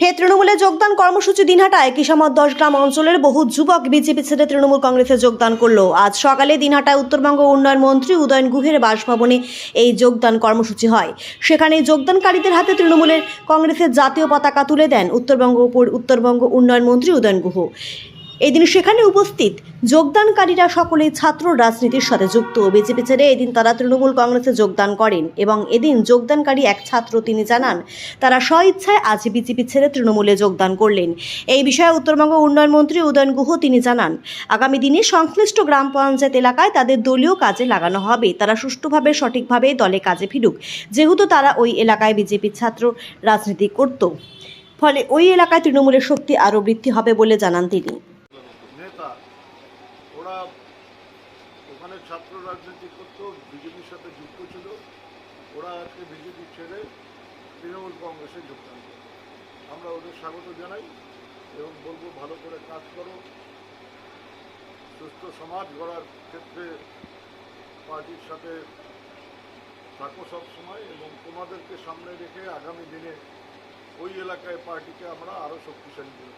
ফের তৃণমূলে যোগদান কর্মসূচি দিনহাটায় কিসামত দশ গ্রাম অঞ্চলের বহু যুবক বিজেপি ছেড়ে তৃণমূল কংগ্রেসে যোগদান করল। আজ সকালে দিনহাটায় উত্তরবঙ্গ উন্নয়ন মন্ত্রী উদয়ন গুহের বাসভবনে এই যোগদান কর্মসূচি হয়। সেখানে যোগদানকারীদের হাতে তৃণমূলের কংগ্রেসের জাতীয় পতাকা তুলে দেন উত্তরবঙ্গ উত্তরবঙ্গ উন্নয়ন মন্ত্রী উদয়ন গুহ। এদিন সেখানে উপস্থিত যোগদানকারীরা সকলেই ছাত্র রাজনীতির সাথে যুক্ত। বিজেপি ছেড়ে এদিন তারা তৃণমূল কংগ্রেসে যোগদান করেন এবং এদিন যোগদানকারী এক ছাত্র তিনি জানান, তারা স্বইচ্ছায় আজ বিজেপি ছেড়ে তৃণমূলে যোগদান করলেন। এই বিষয়ে উত্তরবঙ্গ উন্নয়ন মন্ত্রী উদয়ন গুহ তিনি জানান, আগামী দিনে সংশ্লিষ্ট গ্রাম পঞ্চায়েত এলাকায় তাদের দলীয় কাজে লাগানো হবে। তারা সুষ্ঠুভাবে, সঠিকভাবে দলে কাজে ফিরুক। যেহেতু তারা ওই এলাকায় বিজেপির ছাত্র রাজনীতি করত। ফলে ওই এলাকায় তৃণমূলের শক্তি আরও বৃদ্ধি হবে বলে জানান তিনি। ওরা ওখানে ছাত্র রাজনীতি করত, বিজেপির সাথে যুক্ত ছিল। ওরা আজকে বিজেপি ছেড়ে তৃণমূল কংগ্রেসে যোগদান করে আমরা ওদের স্বাগত জানাই এবং বলব ভালো করে কাজ করো। সুস্থ সমাজ গড়ার ক্ষেত্রে পার্টির সাথে থাকো সব সময় এবং তোমাদেরকে সামনে রেখে আগামী দিনে ওই এলাকায় পার্টিকে আমরা আরও শক্তিশালী করে